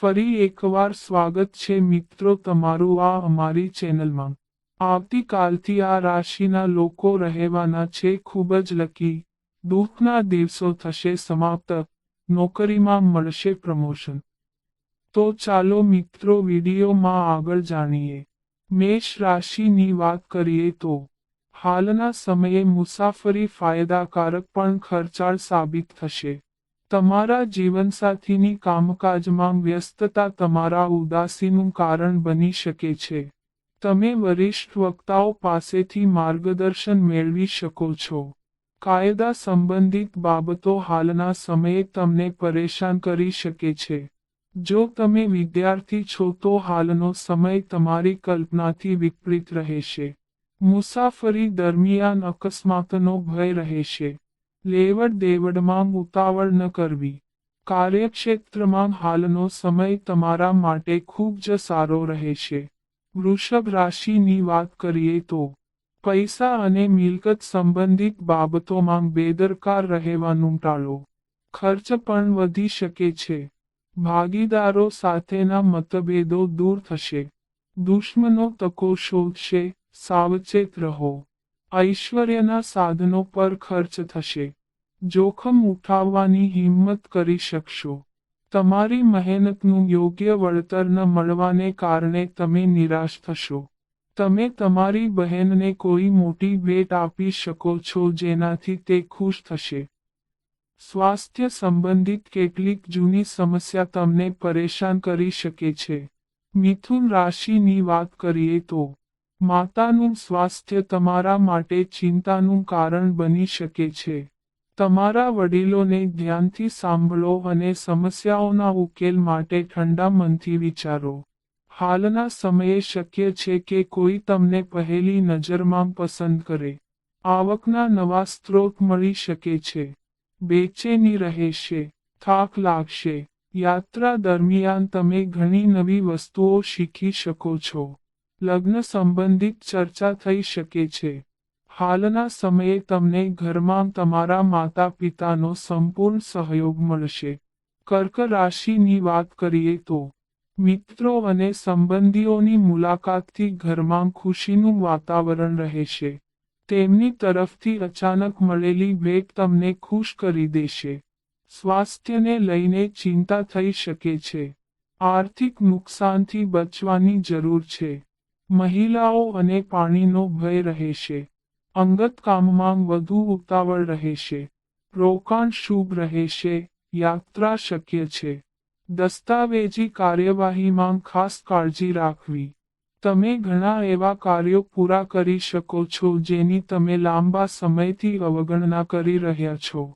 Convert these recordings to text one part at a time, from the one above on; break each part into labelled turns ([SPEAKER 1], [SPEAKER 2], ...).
[SPEAKER 1] ફરી એકવાર સ્વાગત છે મિત્રો તમારું આ અમારી ચેનલમાં. આવતીકાલથી આ રાશિના લોકો રહેવાના છે, ખૂબ જ લકી. દુઃખના દિવસો થશે, સમાપ્ત. નોકરીમાં મળશે પ્રમોશન. તો ચાલો મિત્રો વિડીયોમાં આગળ જાણીએ. મેષ રાશિની વાત કરીએ તો, હાલના સમયે મુસાફરી ફાયદાકારક પણ ખર્ચાળ સાબિત થશે. તમારા જીવનસાથીની કામકાજમાં વ્યસ્તતા તમારા ઉદાસીનું કારણ બની શકે છે. તમે વરિષ્ઠ વક્તાઓ પાસેથી માર્ગદર્શન મેળવી શકો છો. કાયદા સંબંધિત બાબતો હાલના સમયે તમને પરેશાન કરી શકે છે. જો તમે વિદ્યાર્થી છો તો હાલનો સમય તમારી કલ્પનાથી વિપરીત રહેશે. મુસાફરી દરમિયાન અકસ્માતનો ભય રહેશે. લેવડ દેવડમાં ઉતાવળ ન કરવી. કાર્યક્ષેત્રમાં હાલનો સમય તમારા માટે ખૂબ જ સારો રહેશે વૃષભ રાશિની વાત કરીએ તો, પૈસા અને મિલકત સંબંધિત બાબતોમાં બેદરકાર રહેવાનું ટાળો. ખર્ચ પણ વધી શકે છે. ભાગીદારો સાથેના મતભેદો દૂર થશે. દુશ્મનો તકો શોધશે. સાવચેત રહો. ઐશ્વર્યના સાધનો પર ખર્ચ થશે. જોખમ ઉઠાવવાની હિંમત કરી શકશો. તમારી મહેનતનું યોગ્ય વળતર ન મળવાને કારણે તમે નિરાશ થશો. તમે તમારી બહેનને કોઈ મોટી ભેટ આપી શકો છો જેનાથી તે ખુશ થશે. સ્વાસ્થ્ય સંબંધિત કેટલીક જૂની સમસ્યા તમને પરેશાન કરી શકે છે. મિથુન રાશિની વાત કરીએ તો, માતાનું સ્વાસ્થ્ય તમારા માટે ચિંતાનું કારણ બની શકે છે. તમારા વડીલોને ધ્યાનથી સાંભળો અને સમસ્યાઓના ઉકેલ માટે ઠંડા મનથી વિચારો. હાલના સમયે શક્ય છે કે કોઈ તમને પહેલી નજરમાં પસંદ કરે. આવકના નવા સ્ત્રોત મળી શકે છે. બેચેની રહેશે. થાક લાગશે. યાત્રા દરમિયાન તમે ઘણી નવી વસ્તુઓ શીખી શકો છો. લગ્ન સંબંધિત ચર્ચા થઈ શકે છે. હાલના સમયે તમને ઘરમાં તમારા માતા પિતાનો સંપૂર્ણ સહયોગ મળશે. કર્ક રાશિની વાત કરીએ તો, મિત્રો અને સંબંધીઓની મુલાકાતથી ઘરમાં ખુશીનું વાતાવરણ રહેશે. તેમની તરફથી અચાનક મળેલી ભેટ તમને ખુશ કરી દેશે. સ્વાસ્થ્યને લઈને ચિંતા થઈ શકે છે. આર્થિક નુકસાનથી બચવાની જરૂર છે. મહિલાઓ અને પાણીનો ભય રહેશે. અંગત કામમાં વધુ ઉતાવળ રહેશે રોકાણ શુભ રહેશે યાત્રા શક્ય છે. દસ્તાવેજી કાર્યવાહીમાં ખાસ કાળજી રાખવી. તમે ઘણા એવા કાર્યો પૂરા કરી શકો છો જેની તમે લાંબા સમયથી અવગણના કરી રહ્યા છો.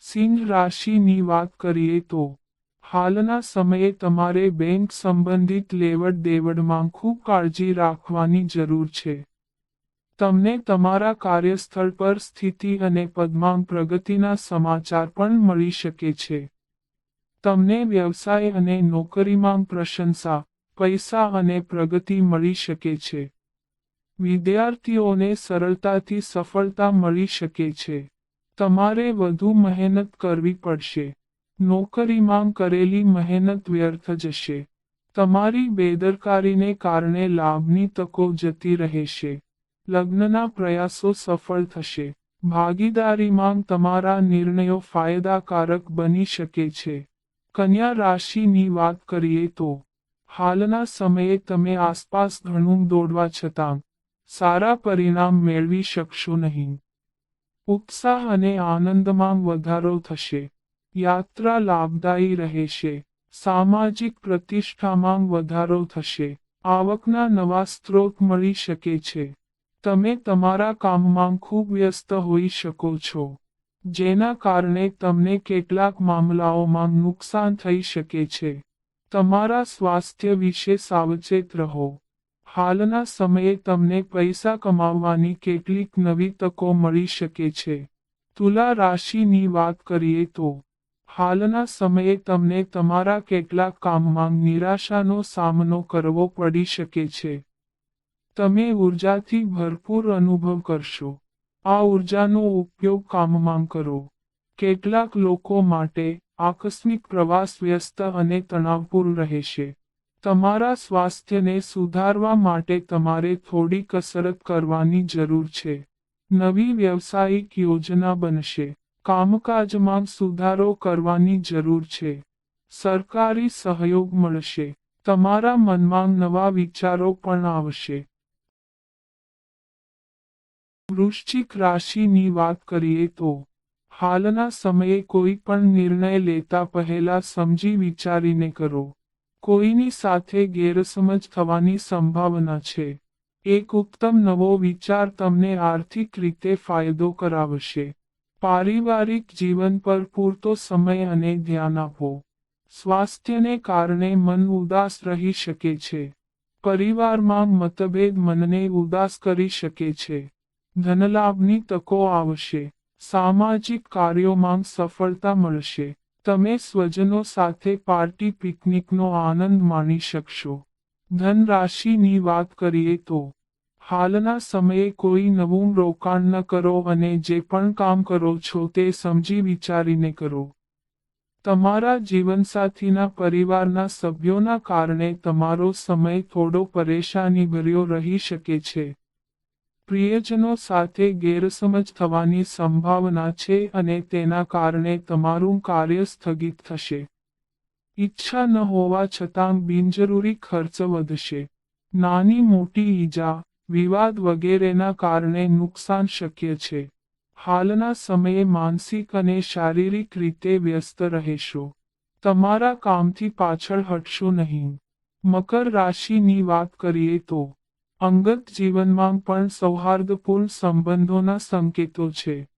[SPEAKER 1] સિંહ રાશિની વાત કરીએ તો, હાલના સમયે તમારે બેંક સંબંધિત લેવડ દેવડમાં ખૂબ કાળજી રાખવાની જરૂર છે. તમને તમારા કાર્યસ્થળ પર સ્થિતિ અને પદમાં પ્રગતિના સમાચાર પણ મળી શકે છે. તમને વ્યવસાય અને નોકરીમાં પ્રશંસા, પૈસા અને પ્રગતિ મળી શકે છે. વિદ્યાર્થીઓને સરળતાથી સફળતા મળી શકે છે. તમારે વધુ મહેનત કરવી પડશે. નોકરીમાં કરેલી મહેનત વ્યર્થ જશે. તમારી બેદરકારીને કારણે લાભની તકો જતી રહેશે. લગ્નના પ્રયાસો સફળ થશે. ભાગીદારીમાં તમારા નિર્ણયો ફાયદાકારક બની શકે છે. કન્યા રાશિની વાત કરીએ તો, હાલના સમયે તમે આસપાસ ઘણું દોડવા છતાં, સારા પરિણામ મેળવી શકશો નહીં. ઉત્સાહ અને આનંદમાં વધારો થશે. યાત્રા લાભદાયી રહેશે. સામાજિક પ્રતિષ્ઠામાં વધારો થશે. આવકના નવા સ્ત્રોત મળી શકે છે. તમે તમારા કામમાં ખૂબ વ્યસ્ત હોઈ શકો છો, જેના કારણે તમને કેટલાક મામલાઓમાં નુકસાન થઈ શકે છે. તમારા સ્વાસ્થ્ય વિશે સાવચેત રહો. હાલના સમયે તમને પૈસા કમાવવાની કેટલીક નવી તકો મળી શકે છે. તુલા રાશિની વાત કરીએ તો, હાલના સમયે તમને તમારા કેટલાક કામમાં નિરાશાનો સામનો કરવો પડી શકે છે. તમે ઉર્જાથી ભરપૂર અનુભવ કરશો. આ ઉર્જાનો ઉપયોગ કામમાં કરો. કેટલાક લોકો માટે આકસ્મિક પ્રવાસ વ્યસ્ત અને તણાવપૂર્ણ રહેશે. તમારા સ્વાસ્થ્યને સુધારવા માટે તમારે થોડી કસરત કરવાની જરૂર છે. નવી વ્યવસાયિક યોજના બનશે. કામકાજમાં સુધારો કરવાની જરૂર છે. સરકારી સહયોગ મળશે. તમારા મનમાં નવા વિચારો પણ આવશે. વૃશ્ચિક રાશિની વાત કરીએ તો, હાલના સમયે કોઈ પણ નિર્ણય લેતા પહેલા સમજી વિચારીને કરો. કોઈની સાથે ગેરસમજ થવાની સંભાવના છે. એક ઉત્તમ નવો વિચાર તમને આર્થિક રીતે ફાયદો કરાવશે. પારિવારિક જીવન પર પૂરતો સમય અને ધ્યાન આપો. સ્વાસ્થ્યને કારણે મન ઉદાસ રહી શકે છે. પરિવારમાં મતભેદ મનને ઉદાસ કરી શકે છે. ધનલાભની તકો આવશે. સામાજિક કાર્યોમાં સફળતા મળશે. તમે સ્વજનો સાથે પાર્ટી પિકનિકનો આનંદ માણી શકશો. ધન રાશિની વાત કરીએ તો, હાલના સમયે કોઈ નવું રોકાણ ન કરો અને જે પણ કામ કરો છો તે સમજી વિચારીને કરો. તમારા જીવનસાથીના પરિવારના સભ્યોના કારણે તમારો સમય થોડો પરેશાનીભર્યો રહી શકે છે. પ્રિયજનો સાથે ગેરસમજ થવાની સંભાવના છે અને તેના કારણે તમારું કાર્ય સ્થગિત થશે. ઈચ્છા ન હોવા છતાં બિનજરૂરી ખર્ચ વધશે. નાની મોટી ઈજા, વિવાદ વગેરેના કારણે નુકસાન શક્ય છે. હાલના સમયે માનસિક અને શારીરિક રીતે વ્યસ્ત રહેશો. તમારા કામથી પાછળ હટશો નહીં. મકર રાશિની વાત કરીએ તો અંગત જીવનમાં પણ સૌહાર્દપૂર્ણ સંબંધોના સંકેતો છે.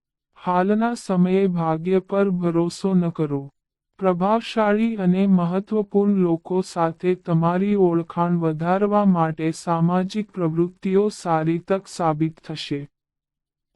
[SPEAKER 1] હાલના સમયે ભાગ્ય પર ભરોસો ન કરો. પ્રભાવશાળી અને મહત્વપૂર્ણ લોકો સાથે તમારી ઓળખાણ વધારવા માટે સામાજિક પ્રવૃત્તિઓ સારી તક સાબિત થશે.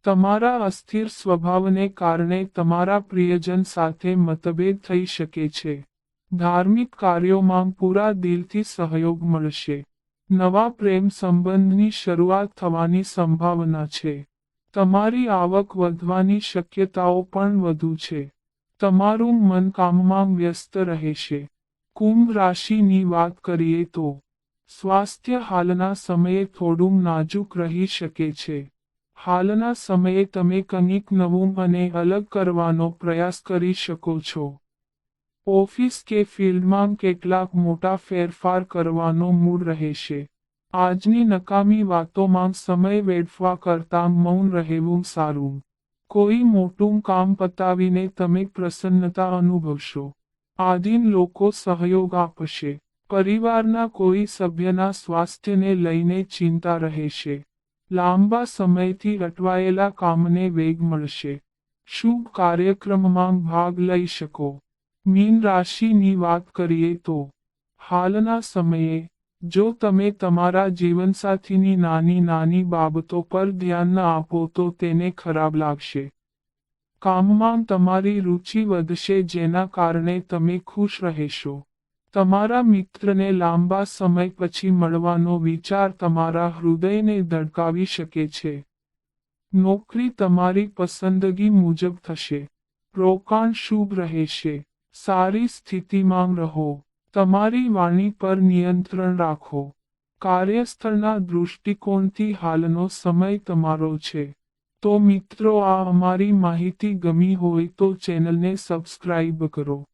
[SPEAKER 1] તમારા અસ્થિર સ્વભાવને કારણે તમારા પ્રિયજન સાથે મતભેદ થઈ શકે છે. ધાર્મિક કાર્યોમાં પૂરા દિલથી સહયોગ મળશે. નવા પ્રેમ સંબંધની શરૂઆત થવાની સંભાવના છે. તમારી આવક વધવાની શક્યતાઓ પણ વધુ છે. તમારું મન કામમાં વ્યસ્ત રહેશે. કુંભ રાશિની વાત કરીએ તો, સ્વાસ્થ્ય હાલના સમયે થોડું નાજુક રહી શકે છે. હાલના સમયે તમે કંઈક નવું અને અલગ કરવાનો પ્રયાસ કરી શકો છો. ઓફિસ કે ફિલ્ડમાં કેટલાક મોટા ફેરફાર કરવાનો મૂડ રહેશે. આજની નકામી વાતોમાં સમય વેડફવા કરતાં મૌન રહેવું સારું. કોઈ મોટું કામ પતાવીને તમે પ્રસન્નતા અનુભવશો. આધીન લોકો સહયોગ આપશે. પરિવારના કોઈ સભ્યના સ્વાસ્થ્યને લઈને ચિંતા રહેશે. લાંબા સમયથી અટવાયેલા કામને વેગ મળશે. શુભ કાર્યક્રમમાં ભાગ લઈ શકો. મીન રાશિની વાત કરીએ તો, હાલના સમયે, જો તમે તમારા જીવનસાથીની નાની નાની બાબતો પર ધ્યાન ન આપો તો તેને ખરાબ લાગશે. કામમાં તમારી રુચિ વધશે જેના કારણે તમે ખુશ રહેશો. તમારા મિત્રને લાંબા સમય પછી મળવાનો વિચાર તમારા હૃદયને ધડકાવી શકે છે. નોકરી તમારી પસંદગી મુજબ થશે. રોકાણ શુભ રહેશે. સારી સ્થિતિમાં રહો. તમારી વાણી પર નિયંત્રણ રાખો. કાર્યસ્થળના દૃષ્ટિકોણથી હાલનો સમય તમારો છે. તો મિત્રો, આ અમારી માહિતી ગમી હોય તો ચેનલને સબસ્ક્રાઇબ કરો.